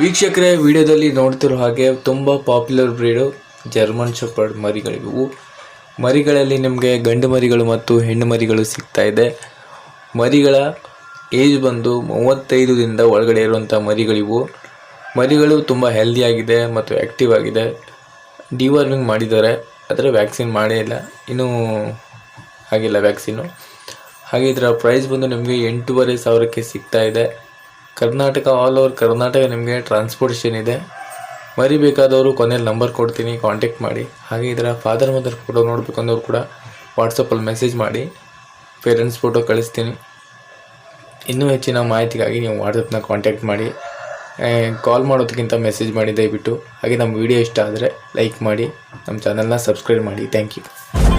ವೀಕ್ಷಕರೇ, ವಿಡಿಯೋದಲ್ಲಿ ನೋಡ್ತಿರೋ ಹಾಗೆ ತುಂಬ ಪಾಪ್ಯುಲರ್ ಬ್ರೀಡು ಜರ್ಮನ್ ಶೆಪರ್ಡ್ ಮರಿಗಳಿವು. ಮರಿಗಳಲ್ಲಿ ನಿಮಗೆ ಗಂಡು ಮರಿಗಳು ಮತ್ತು ಹೆಣ್ಣು ಮರಿಗಳು ಸಿಗ್ತಾ ಇದೆ. ಮರಿಗಳ ಏಜ್ ಬಂದು ಮೂವತ್ತೈದರಿಂದ ಒಳಗಡೆ ಇರುವಂಥ ಮರಿಗಳಿವು. ಮರಿಗಳು ತುಂಬ ಹೆಲ್ದಿಯಾಗಿದೆ ಮತ್ತು ಆ್ಯಕ್ಟಿವ್ ಆಗಿದೆ. ಡಿವಾರ್ಮಿಂಗ್ ಮಾಡಿದ್ದಾರೆ. ಆದರೆ ವ್ಯಾಕ್ಸಿನ್ ಮಾಡೇ ಇಲ್ಲ. ಇನ್ನೂ ಆಗಿಲ್ಲ ವ್ಯಾಕ್ಸಿನು ಹಾಗೆ ಇದರ ಪ್ರೈಸ್ ಬಂದು ನಿಮಗೆ ಎಂಟೂವರೆ ಸಾವಿರಕ್ಕೆ ಸಿಗ್ತಾ ಇದೆ. ಕರ್ನಾಟಕ ಆಲ್ ಓವರ್ ಕರ್ನಾಟಕ ನಿಮಗೆ ಟ್ರಾನ್ಸ್ಪೋರ್ಟೇಷನ್ ಇದೆ. ಮರಿಬೇಕಾದವರು ಕೊನೆಯಲ್ಲಿ ನಂಬರ್ ಕೊಡ್ತೀನಿ ಕಾಂಟ್ಯಾಕ್ಟ್ ಮಾಡಿ. ಹಾಗೆ ಇದರ ಫಾದರ್ ಮದರ್ ಫೋಟೋ ನೋಡಬೇಕು ಕೂಡ ವಾಟ್ಸಪ್ಪಲ್ಲಿ ಮೆಸೇಜ್ ಮಾಡಿ. ಪೇರೆಂಟ್ಸ್ ಫೋಟೋ ಕಳಿಸ್ತೀನಿ. ಇನ್ನೂ ಹೆಚ್ಚಿನ ಮಾಹಿತಿಗಾಗಿ ನೀವು ವಾಟ್ಸಪ್ನ ಕಾಂಟ್ಯಾಕ್ಟ್ ಮಾಡಿ. ಕಾಲ್ ಮಾಡೋದಕ್ಕಿಂತ ಮೆಸೇಜ್ ಮಾಡಿ ದಯವಿಟ್ಟು. ಹಾಗೆ ನಮ್ಮ ವಿಡಿಯೋ ಇಷ್ಟ ಆದರೆ ಲೈಕ್ ಮಾಡಿ. ನಮ್ಮ ಚಾನಲ್ನ ಸಬ್ಸ್ಕ್ರೈಬ್ ಮಾಡಿ. Thank you